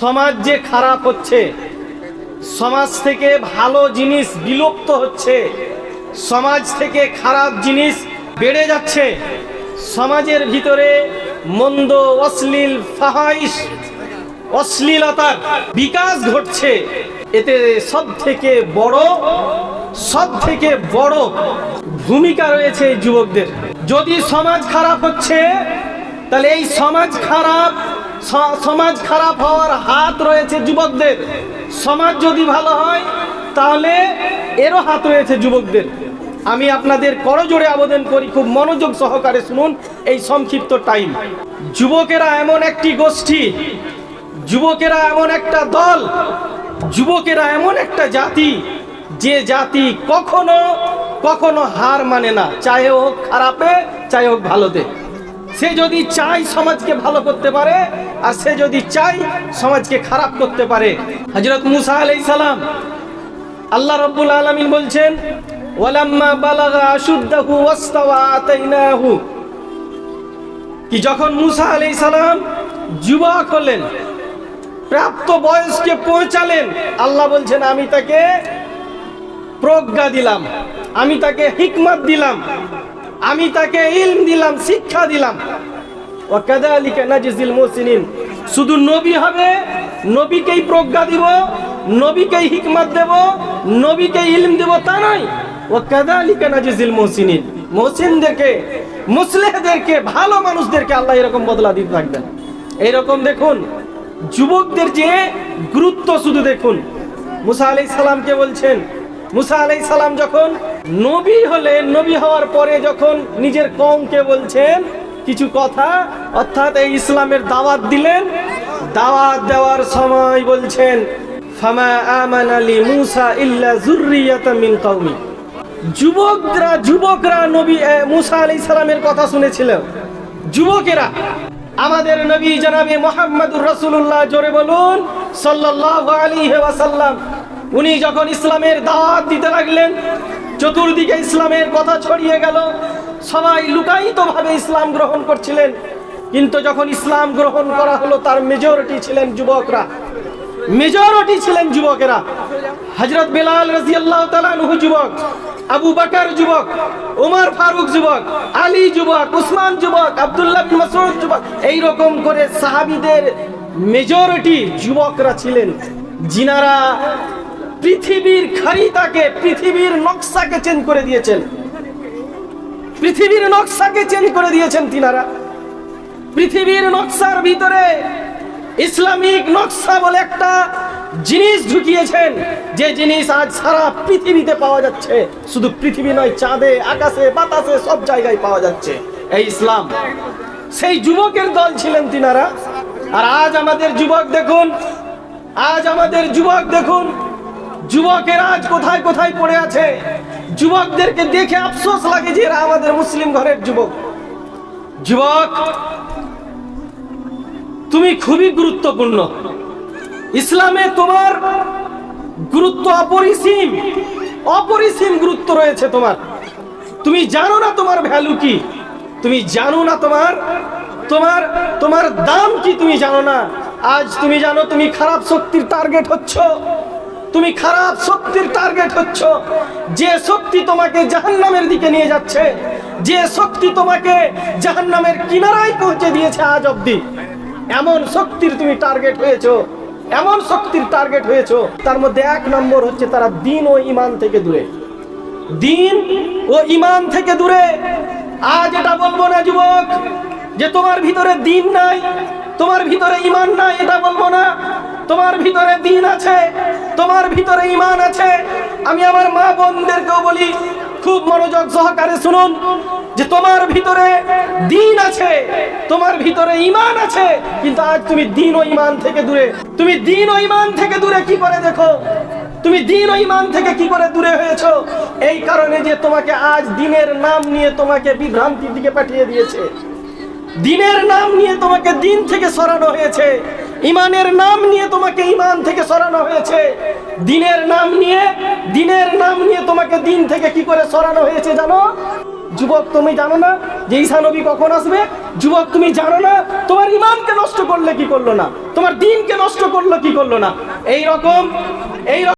সমাজ যে খারাপ হচ্ছে, সমাজ থেকে ভালো জিনিস বিলুপ্ত হচ্ছে, সমাজ থেকে খারাপ জিনিস বেড়ে যাচ্ছে, সমাজের ভিতরে মন্দ, অশ্লীল, ফাহাইশ, অশ্লীলতার বিকাশ ঘটছে। এতে সব থেকে বড় সব থেকে বড় ভূমিকা রয়েছে যুবকদের। যদি সমাজ খারাপ হচ্ছে, তাহলে এই সমাজ খারাপ সমাজ খারাপ হওয়ার হাত রয়েছে যুবকদের। সমাজ যদি ভালো হয়, তাহলে এরও হাত রয়েছে যুবকদের। আমি আপনাদের করজোড়ে আবেদন করি, খুব মনোযোগ সহকারে শুনুন এই সংক্ষিপ্ত টাইম। যুবকেরা এমন একটি গোষ্ঠী, যুবকেরা এমন একটা দল, যুবকেরা এমন একটা জাতি, যে জাতি কখনো কখনো হার মানে না। চাহে হোক খারাপে চাহে হোক ভালোতে। সে যদি চাই সমাজকে ভালো করতে পারে, আর সে যদি চাই সমাজকে খারাপ করতে পারে। হজরত মুসা আলাই সালাম আল্লাহ রব্বুল আলমিন বলছেন, ওয়ালাম্মা বালাগা আশুদ্দাহু ওয়াস্তাওয়া আতাইনাহু। কি যখন মুসা আলাই সালাম যুবক হলেন প্রাপ্ত বয়সকে পৌঁছালেন, আল্লাহ বলছেন, আমি তাকে প্রজ্ঞা দিলাম, আমি তাকে হিকমত দিলাম। আমি তাকে ইলম দিলাম, শিক্ষা দিলাম। ও কাদালিকা নাজিজিল মুহসিনিন। শুধু নবী হবে, নবীকেই প্রজ্ঞা দিব, নবীকেই হিকমত দেব, নবীকে ইলম দেব তা নয়। ও কাদালিকা নাজিজিল মুহসিনিন। মুহসিনদেরকে, মুসলিহদেরকে, ভালো মানুষদেরকে আল্লাহ এরকম বদলা দিতে থাকবেন। এইরকম দেখুন, যুবকদের যে গুরুত্ব শুধু দেখুন। মুসা আলাই সালামকে বলছেন মুসা আলাই সালাম যখন নবী হলেন, নবী হওয়ার পরে যখন নিজের কমকে বলছেন, কিছু কথা, অর্থাৎ এই ইসলামের দাওয়াত দিলেন, দাওয়াত দেওয়ার সময় বলছেন, ফামা আমান আলী মুসা ইল্লা জুররিয়াতা মিন কওমি। যুবকরা যুবকরা নবী মুসা আলাই সালামের কথা শুনেছিল। যুবকেরা, আমাদের নবী জনাবে মোহাম্মদুর রসুল্লাহ জোরে বলুন, সাল্লাল্লাহু আলাইহি ওয়াসাল্লাম। উনি যখন ইসলামের দাওয়াত দিতে লাগলেন, চতুর্দিকে ইসলামের কথা ছড়িয়ে গেল, সবাই লুকায়িত ভাবে ইসলাম গ্রহণ করছিলেন। কিন্তু যখন ইসলাম গ্রহণ করা হলো, তার মেজরিটি ছিলেন যুবকরা। মেজরিটি ছিলেন যুবকেরা। হজরত বেলাল রাজিয়াল্লাহ তালানহু যুবক, আবু বাকার যুবক, উমর ফারুক যুবক, আলী যুবক, উসমান যুবক, আব্দুল্লাহ বিন যুবক এই রকম করে সাহাবীদের মেজরিটি যুবকরা ছিলেন। যিনারা পৃথিবীর খারিতাকে পৃথিবীর নকশাকে চেঞ্জ করে দিয়েছেন। পৃথিবীর নকশাকে চেঞ্জ করে দিয়েছেন তিনারা। পৃথিবীর নকশার ভিতরে ইসলামিক নকশা বলে একটা জিনিস ঢুকিয়েছেন, যে জিনিস আজ সারা পৃথিবীতে পাওয়া যাচ্ছে। শুধু পৃথিবী নয়, চাঁদে, আকাশে, বাতাসে সব জায়গায় পাওয়া যাচ্ছে এই ইসলাম। সেই যুবকের দল ছিলেন তিনারা। আর আজ আমাদের যুবক দেখুন, আজ আমাদের যুবক দেখুন যুবকের আজ কোথায় কোথায় পড়ে আছে? যুবকদেরকে দেখে আফসোস লাগে যে এরা আমাদের মুসলিম ঘরের যুবক। যুবক, তুমি খুবই গুরুত্বপূর্ণ। ইসলামে তোমার গুরুত্ব অপরিসীম। অপরিসীম গুরুত্ব রয়েছে তোমার। তুমি জানো না তোমার ভ্যালু কি। তুমি জানো না তোমার তোমার তোমার দাম কি তুমি জানো না। আজ তুমি জানো তুমি খারাপ শক্তির টার্গেট হচ্ছ। তুমি খারাপ শক্তির টার্গেট হচ্ছ। যে শক্তি তোমাকে জাহান্নামের দিকে নিয়ে যাচ্ছে, যে শক্তি তোমাকে জাহান্নামের কিনারায় পৌঁছে দিয়েছে আজ অবধি। এমন শক্তির তুমি টার্গেট হয়েছো, এমন শক্তির টার্গেট হয়েছো, তার মধ্যে এক নম্বর হচ্ছে তারা দিন ও ইমান থেকে দূরে। দিন ও ইমান থেকে দূরে। আজ এটা বলব না যুবক, যে তোমার ভিতরে দিন নাই, তোমার ভিতরে ইমান নাই, এটা বলব না। তোমার ভিতরে দিন আছে, তোমার ভিতরে ইমান আছে। আমি আমার মা বোনদেরকেও বলি, খুব মনোযোগ সহকারে শুনুন, যে তোমার ভিতরে দিন আছে, তোমার ভিতরে ইমান আছে, কিন্তু আজ তুমি দিন ও ইমান থেকে দূরে। তুমি দিন ও ইমান থেকে দূরে কি করে দেখো? তুমি দিন ও ইমান থেকে কি করে দূরে হয়েছো? এই কারণে যে তোমাকে আজ দিনের নাম নিয়ে তোমাকে বিভ্রান্তির দিকে পাঠিয়ে দিয়েছে। দিনের নাম নিয়ে তোমাকে দিন থেকে সরানো হয়েছে। ইমানের নাম নিয়ে তোমাকে ইমান থেকে সরানো হয়েছে। দিনের নাম নিয়ে, দিনের নাম নিয়ে তোমাকে দিন থেকে কি করে সরানো হয়েছে জানো? যুবক, তুমি জানো না যে ঈশা নবী কখন আসবে? যুবক, তুমি জানো না তোমার ইমানকে নষ্ট করলে কি করল না? তোমার দিনকে নষ্ট করল কি করল না? এই রকম, এই